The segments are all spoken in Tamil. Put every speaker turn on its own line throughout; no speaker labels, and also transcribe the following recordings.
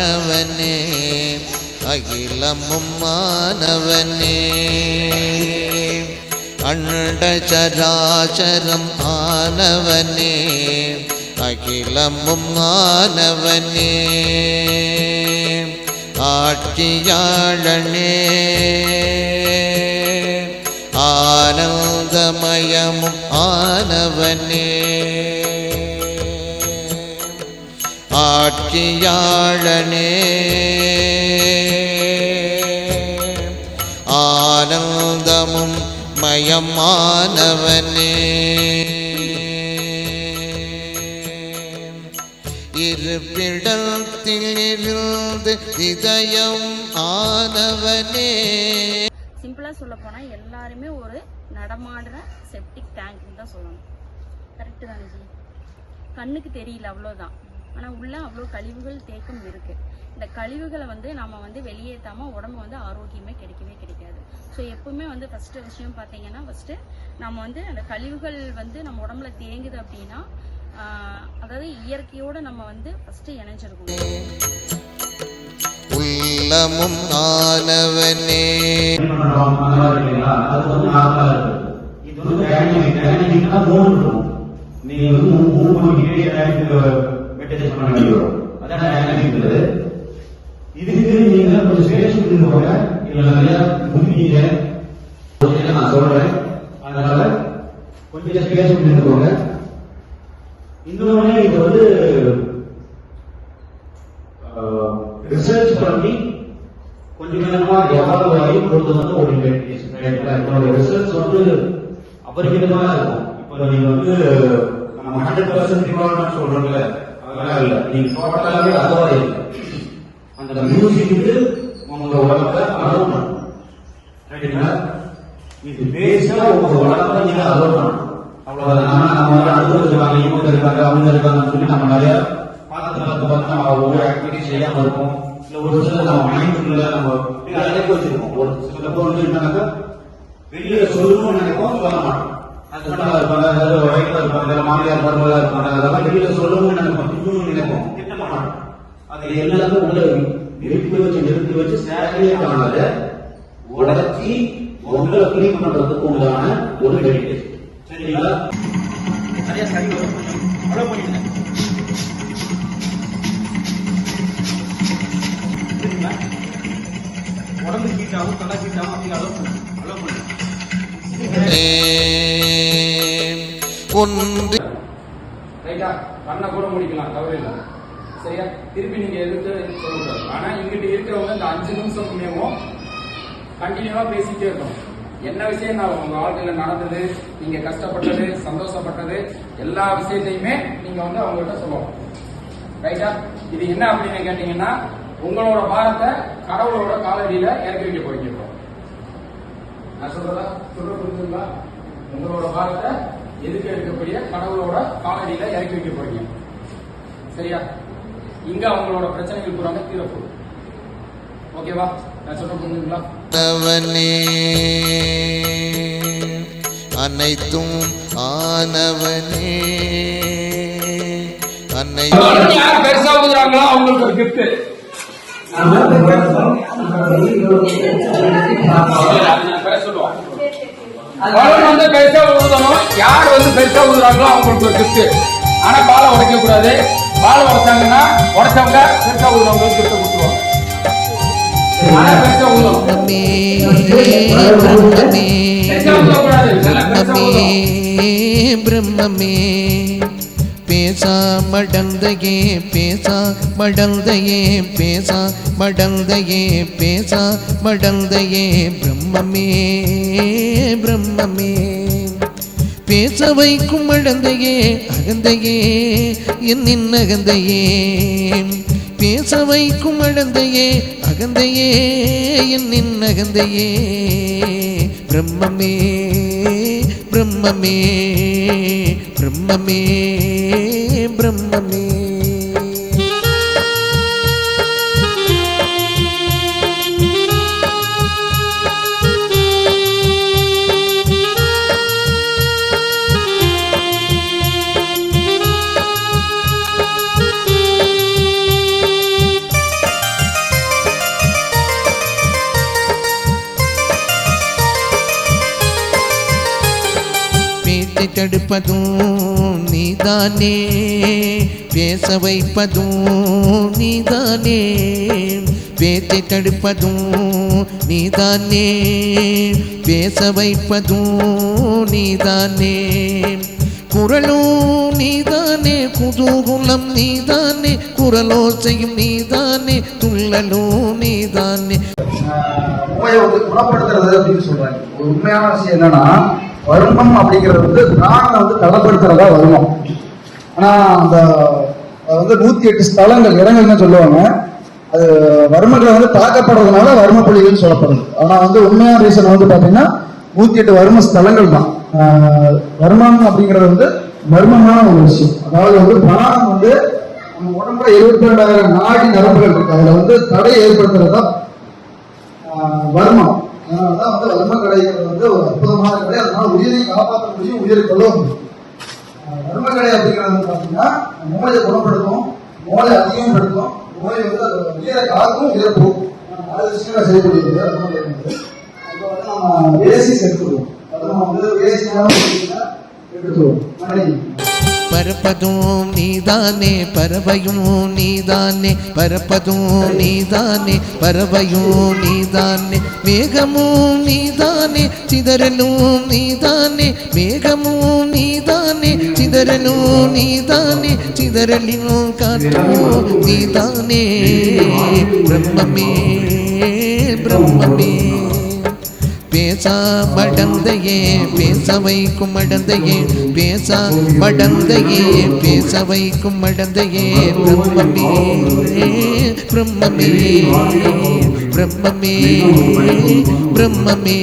மாணவனே அகிலமும் மாணவனே. அண்ட அண்டசராசரம் ஆனவனே அகிலமும் மாணவனே. ஆட்சியாளனே ஆனந்தமயமும் ஆனவனே. ஆட்சியாளனே ஆனந்தமும் மயமானவனே. இருப்பிடத்திலிருந்து இதயம் ஆனவனே.
சிம்பிளாக சொல்ல போனால் எல்லாருமே ஒரு நடமாடுற செப்டிக் டேங்க்னு தான் சொல்லணும். கரெக்டு தானே ஜி? கண்ணுக்கு தெரியல அவ்வளோதான் ஆனால் உள்ள அவ்வளோ கழிவுகள் தேக்கம் இருக்கு இந்த கழிவுகளை வந்து நம்ம வந்து வெளியேற்றாமல் உடம்பு வந்து ஆரோக்கியமே கிடைக்கவே கிடைக்காது ஸோ எப்பவுமே வந்து ஃபஸ்ட்டு விஷயம் பார்த்தீங்கன்னா ஃபஸ்ட்டு நம்ம வந்து அந்த கழிவுகள் வந்து நம்ம உடம்புல தேங்குது அப்படின்னா அதாவது இயற்கையோடு நம்ம வந்து ஃபஸ்ட்டு இணைஞ்சிருக்கணும்
உள்ளமும் ஆனவனே
இது வந்து மூணு நீங்க வந்து மூவ் மூவ் பண்ணிக்கிட்டே பண்ண வேண்டியது அதான் இதுக்கு நீங்க கொஞ்சம் ஸ்பேஸ் விட்டு போங்க இல்ல நிறைய முந்திங்க நான் சொல்றேன். அதனால கொஞ்சம் ஸ்பேஸ் விட்டு போங்க இன்னொன்னு இது வந்து ரிசர்ச் பண்ணி கொஞ்சம் நேரமா எவ்வளவு வரையும் கொண்டு வந்து ஒரு என்னோட ரிசர்ச் வந்து அபரிமிதமா இருக்கும். இப்போ நீங்க வந்து நம்ம ஹண்ட்ரட் பர்சன்ட் டிபார்ட்மெண்ட் சொல்றோம்ல. அதெல்லாம் இல்லை. நீங்க டோட்டலாவே அதுவா இருக்கு. அந்த மியூசிக்கு உங்களோட உடம்புல அலோவ் பண்ணும். ரைட்டுங்களா இது பேஸா உங்க உடம்புல நீங்க அலோவ் பண்ணணும். அவ்வளவுதான். ஆனா நம்ம வந்து அடுத்தது இருக்காங்க இவங்க இருக்காங்க அவங்க இருக்காங்கன்னு சொல்லி நம்ம நிறைய பார்த்து பார்த்து பார்த்து நம்ம ஒவ்வொரு ஆக்டிவிட்டி செய்யாம இருப்போம். இல்ல ஒரு சில நம்ம மைண்ட்ல நம்ம அடக்கி வச்சிருப்போம் ஒரு சில பேர் வந்து என்னன்னாக்கா வெளியில சொல்லணும்னு நினைப்போம் சொல்ல மாட்டோம் ஹஸ்பண்டா இருப்பாங்க அதாவது இருப்பாங்க இல்ல மாமியார் மருமகளா இருப்பாங்க அதெல்லாம் வெளியில சொல்லணும்னு நினைப்போம் திட்டணும்னு நினைப்போம் திட்ட மாட்டோம் அது எல்லாமே உங்களை நிறுத்தி வச்சு நிறுத்தி வச்சு சேகரியே ஆனத உடச்சி உங்களை கிளீன் பண்றதுக்கு உண்டான ஒரு மெடிடேஷன் சரிங்களா?
சரியா சரி அலோ பண்ணிடுங்க உடம்பு ஆகும் தலை ஹீட் ஆகும் அப்படி அலோ பண்ணுங்க அலோ பண்ணுங்க
ரைட்டா கண்ணை கூட முடிக்கலாம் தவறு இல்லை. சரியா? திருப்பி நீங்க எதிர்த்து சொல்லக்கூடாது ஆனா இங்கிட்ட இருக்கிறவங்க இந்த அஞ்சு நிமிஷம் மூலியமும் கண்டினியூவா பேசிட்டே இருக்கணும். என்ன விஷயம் நான் உங்க வாழ்க்கையில நடந்தது நீங்க கஷ்டப்பட்டது சந்தோஷப்பட்டது எல்லா விஷயத்தையுமே நீங்க வந்து அவங்ககிட்ட சொல்லலாம் ரைட்டா இது என்ன அப்படின்னு கேட்டீங்கன்னா உங்களோட பாரத்தை கடவுளோட காலடியில இறக்கி வைக்க போறீங்க நான் சொல்றதா? சொல்ல புரிஞ்சுங்களா உங்களோட பாரத்தை எதுக்கு எடுக்கக்கூடிய கடவுளோட காலடியில இறக்கி வைக்க போறீங்க. சரியா? இங்க அவங்களோட பிரச்சனைகள் பூராங்க தீரப்போகுது ஓகேவா? நான் சொல்ற புரிஞ்சுங்களா
அனைத்தும் ஆனவனே. அன்னை
யார் பெருசா ஊதுறாங்களோ அவங்களுக்கு ஒரு கிஃப்ட் பலூன் வந்து பெருசா ஊதணும் யார் வந்து பெருசா ஊதுறாங்களோ அவங்களுக்கு ஒரு கிஃப்ட் ஆனா பாலை உடைக்க கூடாது. பாலை உடைச்சாங்கன்னா உடைச்சவங்க பெருசா ஊதுறவங்களுக்கு கிஃப்ட் கொடுத்துருவாங்க
பிரம்மமே. பேசா மடந்தையே பேசா மடந்தையே பேசா மடந்தையே பேசா மடந்தையே. பிரம்மமே பிரம்மமே. பேச வைக்கும் அழந்தையே அகந்தையே என்னின் அகந்தையே பேச வைக்கும் அழந்தையே அகந்தையே என்னின் அகந்தையே பிரம்மமே பிரம்மமே பிரம்மமே பிரம்மமே. தடுப்பதும் நீதானே பேச வைப்பதும் நீதானே பேச்சை தடுப்பதும் நீதானே பேச வைப்பதும் நீதானே. குரலும் நீதானே குதூகுலம் நீதானே குரலோசையும் நீதானே துள்ளலும் நீதானே.
நோயை வந்து குணப்படுத்துறது அப்படின்னு சொல்றாங்க. ஒரு உண்மையான விஷயம் என்னன்னா வருமம் அப்படிங்கிறது வந்து பிராணனை வந்து தளப்படுத்துறதா வருமம். ஆனா அந்த வந்து நூத்தி எட்டு ஸ்தலங்கள் இடங்கள்னு சொல்லுவாங்க. அது வர்மங்களை வந்து தாக்கப்படுறதுனால வர்ம புலிகள்னு சொல்லப்படுது. ஆனா வந்து உண்மையான ரீசன் வந்து பாத்தீங்கன்னா நூத்தி எட்டு வர்ம ஸ்தலங்கள் தான். வருமானம் வர்மம் அப்படிங்கிறது வந்து மர்மமான ஒரு விஷயம். அதாவது வந்து பிராணம் வந்து நம்ம உடம்புல இருபத்தி ரெண்டாயிரம் நாடி நரம்புகள் இருக்கு. அதுல வந்து தடை ஏற்படுத்துறதா தான் வர்மம். அதனாலதான் வந்து வர்ம கிடைக்கிறது வந்து ஒரு அற்புதமான கடை. அதனால உயிரை காப்பாற்ற முடியும் உயிரை கொள்ள முடியும். ஆஹ் வர்ம கடை அப்படிங்கிறது வந்து பாத்தீங்கன்னா நோயை குணப்படுத்தும் நோயை அதிகப்படுத்தும். மூளை வந்து அது உயிரை காக்கும் உயிரை போகும். நாலு விஷயங்களை செய்யக்கூடியது வர்ம கடை வந்து அப்போ வந்து நம்ம ஏசி எடுத்துருவோம் அது நம்ம வந்து ஏசி எடுத்துருவோம். நன்றி
பரப்பதும் நீதானே பறவையும் நீதானே பரப்பதும் நீதானே பறவையும் நீதானே மேகமும் நீதானே சிதறலும் நீதானே மேகமும் நீதானே சிதறலும் நீதானே சிதறலிலும் காற்றும் நீதானே பிரம்மமே பிரம்மமே பேசா மடந்தையே பேச வைக்கும் மடந்தையே பேசா மடந்தையே பேச வைக்கும் மடந்தையே பிரம்மமே பிரம்மமே பிரம்மமே பிரம்மமே.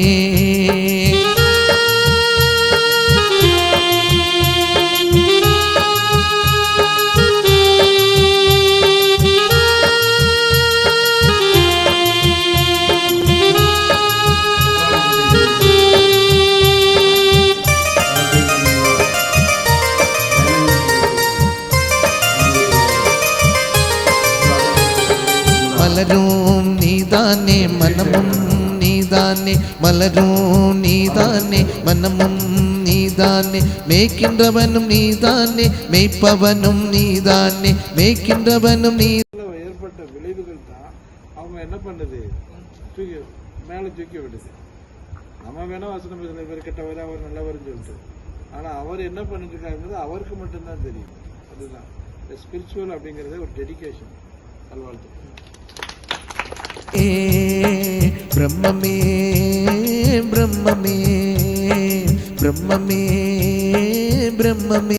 நீதானே மனமும் நீதானே மலரும் நீதானே மனமும் நீதானே மேய்க்கின்றவனும் நீதானே மேய்ப்பவனும் நீதானே மேய்க்கின்றவனும் நீ
ஏற்பட்ட விளைவுகள் தான் அவங்க என்ன பண்ணுது? தூக்கி மேலே தூக்கி விடுது. நம்ம வேணா வசனம் பேசல இவர் கெட்டவர் அவர் நல்லவர்னு சொல்லிட்டு. ஆனா அவர் என்ன பண்ணிட்டு இருக்காருங்கிறது அவருக்கு மட்டும்தான் தெரியும். அதுதான். ஸ்பிரிச்சுவல் அப்படிங்கிறது ஒரு டெடிகேஷன் நல்வாழ்த்து
பிரம்மமே பிரம்மமே பிரம்மமே பிரம்மமே